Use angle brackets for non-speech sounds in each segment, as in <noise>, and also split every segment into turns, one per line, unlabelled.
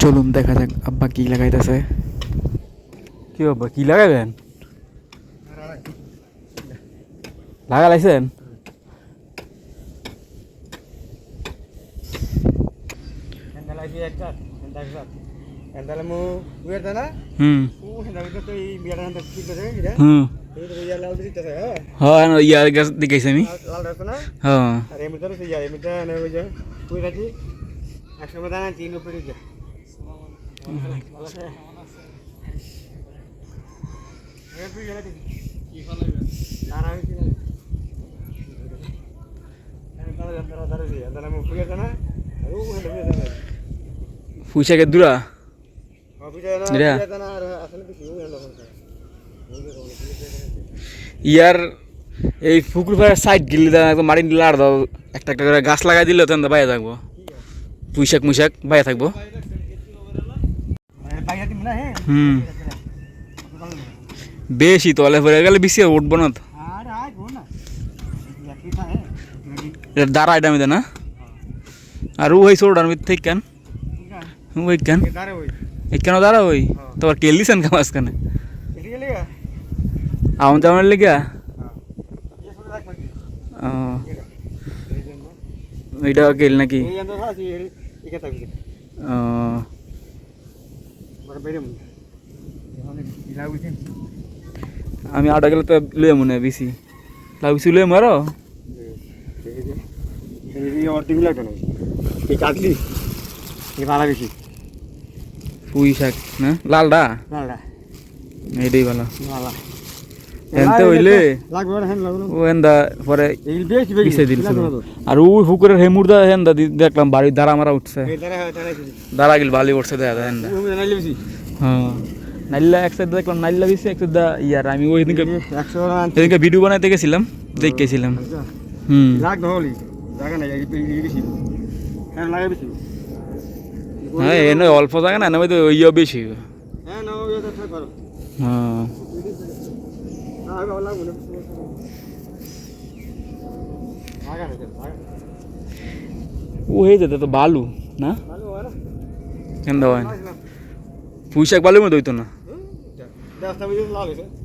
চলুন দেখা যাক আব্বা কি লাগাইতেছে কি আব্বা কি লাগাইবেন লাগা লাইছেন
uh.
হ্যাঁ ইয়ার গাছ দেখাইছি আমি হ্যাঁ পুঁইশাকের দূরা
Oh.
ইয়ার এই পুকুর পাড়ের সাইড গিলে দেন একদম মাটি আর দাও একটা একটা করে গাছ লাগাই দিলে তো বাইরে থাকব পুঁইশাক মুইশাক বাইরে থাকব হুম বেশি তলে পড়ে গেলে বেশি উঠবো না তো
Ada, ada guna. Ya kita he.
এটা দাঁড়া এটা আমি না আর ও হয়েছে ওটার মধ্যে থেকে কেন
Bukan.
ওই কেন
Kita ada woi.
এই কেন দাঁড়া ওই তোমার কেল দিছেন কা মাঝখানে
Jadi kali ya.
আমন জামানের লেগে
Ya sudah tak lagi.
ও এটা কেল নাকি
Ini yang tu sah sih ikat lagi.
ও আমি আটা গেলে তো লয়ে মনে হয় বেশি লাভিছি লয়ে মারো. পুঁই শাক না লালডা
Malah.
এটাই ভালো
Malah.
এনতে হইলে
lagu.
ও এন্দা পরে. পিছিয়ে দিল আর ওই পুকুরের হেমুরদা হেন্দা দেখলাম বাড়ি দাঁড়া মারা উঠছে. দাঁড়া গেল বালি উঠছে দেখা হেন্দা. হ্যাঁ নাইল্লা এক সাইড দেখলাম নাইল্লা দিছে এক সাইড ইয়ার আমি ওই দিনকে. সেদিনকে ভিডিও বানাইতে গেছিলাম দেখেছিলাম হুম.
Kan lagi besi.
হ্যাঁ এনে অল্প জায়গা না না তো ইয়ে বেশি. হ্যাঁ হয়ে যেত তো বালু না? কেন হয় না
Lalu.
পুঁই শাক বালুর হইতো না.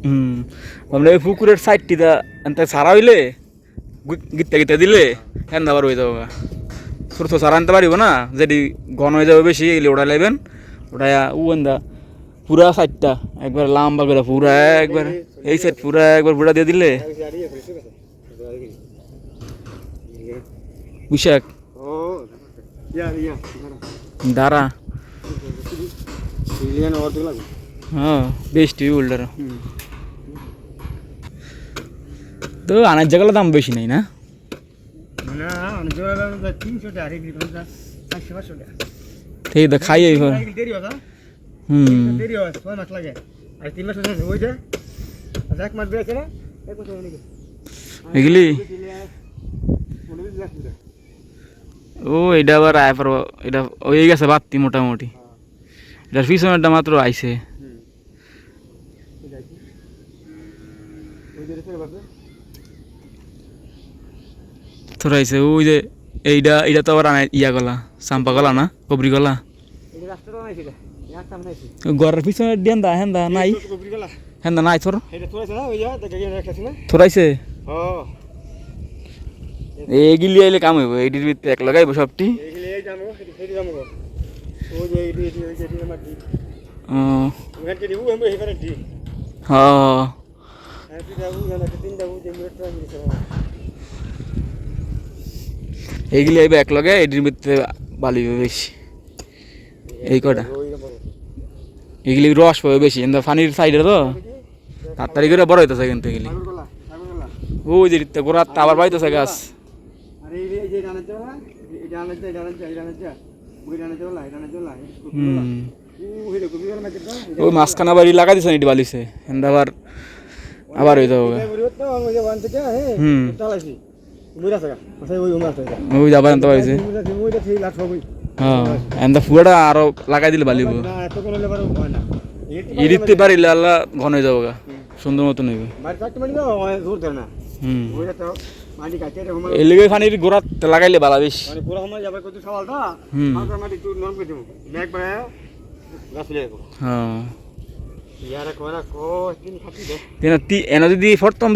হুম আমরা এই পুকুরের সাইডটিটা এনতে সারা হইলে গিতে গিতে দিলে হ্যাঁ আবার হয়ে যাব ছোট ছোট সারা আনতে পারিব না যদি ঘন হয়ে যাবে বেশি এগুলি ওটা লাইবেন ওটা ও এন্দা পুরা সাইডটা একবার লাম্বা করে পুরা একবার এই সাইড পুরা একবার পুরা দিয়ে দিলে?
বিশাক।
দাঁড়া। বেশ টিভি
হোল্ডার
তো আনার জায়গাগুলো দাম বেশি নেই না? তিনশো টাকা খাই
Eh, kau tahu ni.
এগুলি
Pilihan. Boleh beres sudah.
ও এটা আবার আয় পারব এটা হয়ে গেছে বাত্তি মোটামুটি এটার পিছনেরটা মাত্র আইছে
Hmm.
আইছে ওই যে এইটা এইটা তো আবার ইয়া গলা চাম্পা গলা না কবরি গলা ঘরের পিছনে ডেন্দা হেন্দা নাই. হেন্দা নাই তোর
Oh.
এইগুলি আইলে কাম হইব এইটির ভিতরে এক লাগাইব সবটি.
Oh.
হ্যাঁ. এইগুলি আইব এক লগে এটির ভিতরে বালিব বেশি এই কটা
Oh.
এগুলি রস পাবে বেশি কিন্তু পানির সাইডে তো তাড়াতাড়ি করে বড় হইতেছে কিন্তু এগুলি. ওই যে গোড়াত আবার পাইতেছে গাছ. হুম
Uh.
ওই মাঝখানে আবার ই লাগাই দিছে এটি বালিছে এন্দা আবার আবার হয়ে
eh.
Hmm.
U umar saja.
ওই যাবার আনতে পারিছে পুরাটা আরও লাগাই দিলে বালিব
Nah, itu kalau lebar mana?
ই দিতে পারিলে আল্লাহ ঘন হয়ে যাব সুন্দর মতন হইবে
Mari tak cuma ni kau, oh, sur tu na.
হুম
Boleh tahu. মাটি কাটে রে হোমা
এই লিগে পানির গোড়াত লাগাইলে ভালো বেশ
পুরো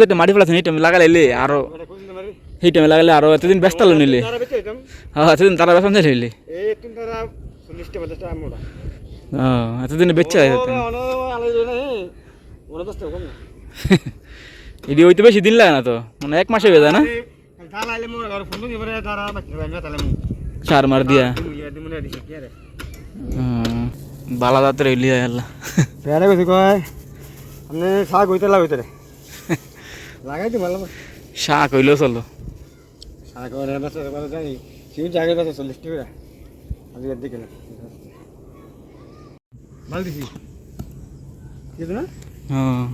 যদি মাটি টাইমে লাগাইলে
আরও
সেই টাইমে লাগাইলে আরও এতদিন ব্যস্ত নিলে হ্যাঁ এতদিন তারা বেতন চাইলে হইলে
এই তিন তারা চল্লিশটা পঞ্চাশটা মোটা
হ্যাঁ এতদিন বেচা
অনো আলাই দে না। <laughs>
হইতে বেশি দিন লাগে তো? মানে এক মাসে হয়ে যায় না?
আইলে মোর
দিয়া। বালা হইলি আল্লাহ। <laughs>
কয়? আপনি শাক হইতে লাগ হইতে রে। লাগাই দি ভালো
শাক হইলেও চলো।
শাক সিউ জায়গা আছে চল্লিশ টাকা আজকে দিকে না ভালো দিছি। না?
হ্যাঁ